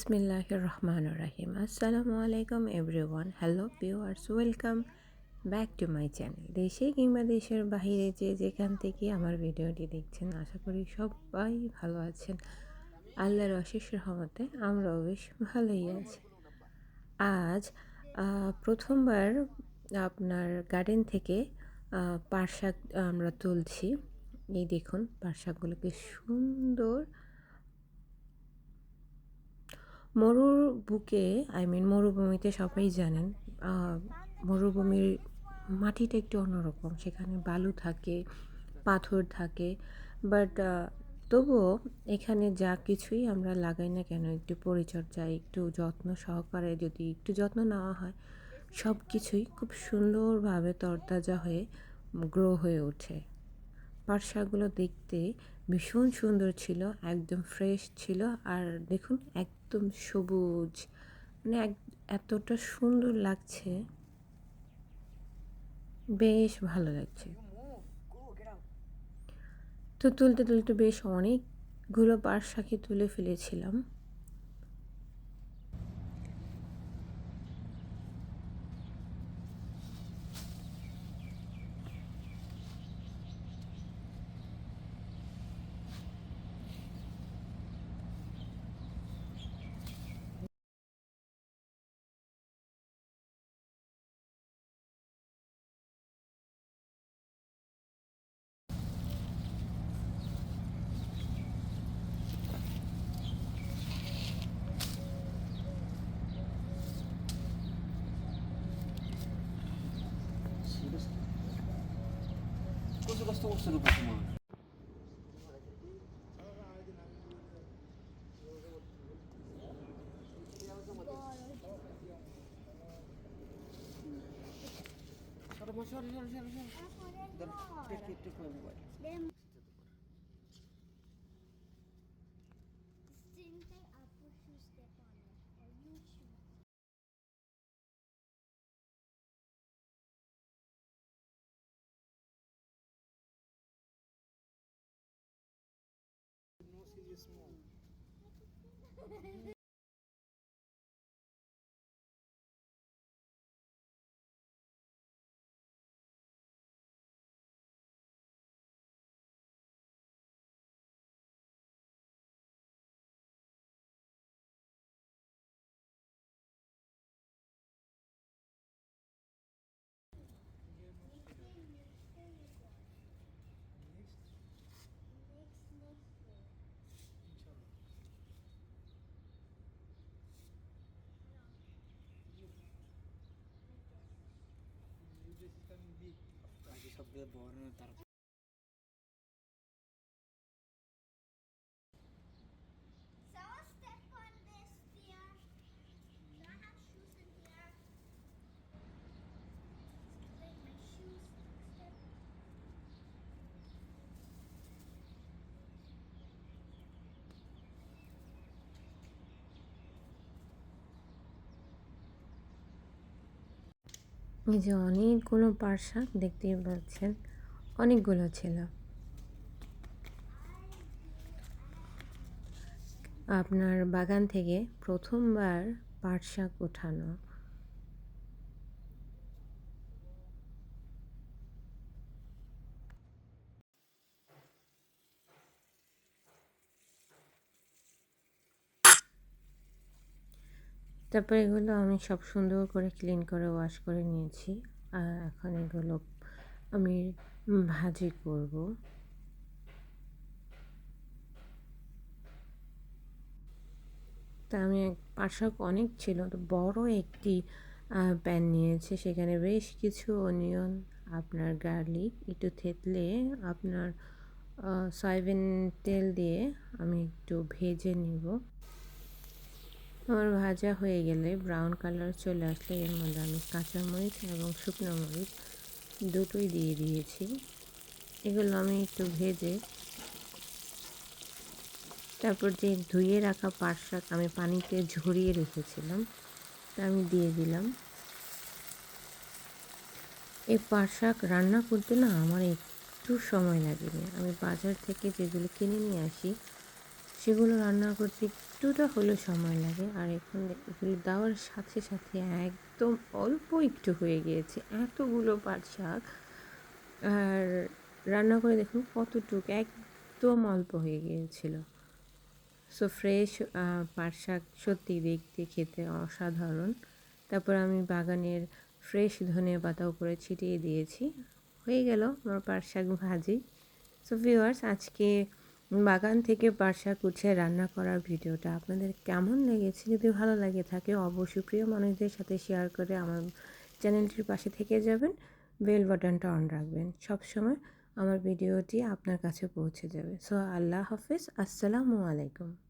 বিসমিল্লাহ রহমান রাহিম। আসসালামু আলাইকুম everyone hello viewers welcome back to my channel. দেশে কিংবা দেশের বাইরে যে যেখান থেকে আমার ভিডিওটি দেখছেন আশা করি সবাই ভালো আছেন। আল্লাহর অশেষ রহমতে আমরাও বেশ ভালোই আছি। আজ প্রথমবার আপনার গার্ডেন থেকে আহ, পাট শাক আমরা তুলছি। এই দেখুন পাট শাকগুলোকে সুন্দর মরুর বুকে আই মিন মরুভূমিতে সবাই জানেন মরুভূমির মাটিটা একটু অন্যরকম। সেখানে বালু থাকে, পাথর থাকে বাট তবুও এখানে যা কিছুই আমরা লাগাই না কেন, একটু পরিচর্যা, একটু যত্ন সহকারে যদি একটু যত্ন নেওয়া হয় সব কিছুই খুব সুন্দরভাবে তরতাজা হয়ে গ্রো হয়ে ওঠে। পাট শাকগুলো দেখতে ভীষণ সুন্দর ছিল, একদম ফ্রেশ ছিল আর দেখুন একদম সবুজ মানে এতটা সুন্দর লাগছে। বেশ ভালো লাগছে। তো তুলতে তুলতে বেশ অনেকগুলো পাট তুলে ফেলেছিলাম। nasıl gazete olsun bu kumar? Sarı başarı, sarı, sarı, sarı. Dur, tek tek tek tek. mo. সবগুলো বড় না তার এই যে অনেকগুলো পাট শাক দেখতেই পাচ্ছেন, অনেকগুলো ছিল। আপনার বাগান থেকে প্রথমবার পাট শাক ওঠানো। তারপর এগুলো আমি সব সুন্দর করে ক্লিন করে ওয়াশ করে নিয়েছি। আর এখন এগুলো আমি ভাজি করব। তা আমি এক- পাট শাক অনেক ছিল, তো বড় একটি প্যান নিয়েছে। সেখানে বেশ কিছু অনিয়ন আপনার গার্লিক একটু থেতলে আপনার সয়াবিন তেল দিয়ে আমি একটু ভেজে নিব। আমার ভাজা হয়ে গেলে ব্রাউন কালার চলে আসলে এর মধ্যে আমি কাঁচা মরিচ এবং শুকনো মরিচ দুটোই দিয়ে দিয়েছি। এগুলো আমি একটু ভেজে তারপর যে ধুয়ে রাখা পাট শাক আমি পানিতে ঝরিয়ে রেখেছিলাম, তা আমি দিয়ে দিলাম। এই পাট শাক রান্না করতে না আমার একটু সময় লাগেনি। আমি বাজার থেকে যেগুলো কিনে নিয়ে আসি সেগুলো রান্না করতে একটুটা হলেও সময় লাগে। আর এখন এগুলো দেওয়ার সাথে সাথে একদম অল্প একটু হয়ে গিয়েছে। এতগুলো পাট শাক। আর রান্না করে দেখুন কতটুকু, একদম অল্প হয়ে গিয়েছিল। সো ফ্রেশ পাট শাক সত্যি দেখতে খেতে অসাধারণ। তারপর আমি বাগানের ফ্রেশ ধনে পাতা উপরে ছিটিয়ে দিয়েছি। হয়ে গেল আমার পাট শাক ভাজি। সো ভিউয়ার্স আজকে বাগান থেকে বাসা শাক রান্না করার ভিডিওটা আপনাদের কেমন লেগেছে? যদি ভালো লাগে থাকে, অবশ্যই প্রিয় মানুষদের সাথে শেয়ার করে আমার চ্যানেলটির পাশে থেকে যাবেন। বেল বাটনটা অন রাখবেন। সবসময় আমার ভিডিওটি আপনার কাছে পৌঁছে যাবে। সো আল্লাহ হাফিজ। আসসালামু আলাইকুম।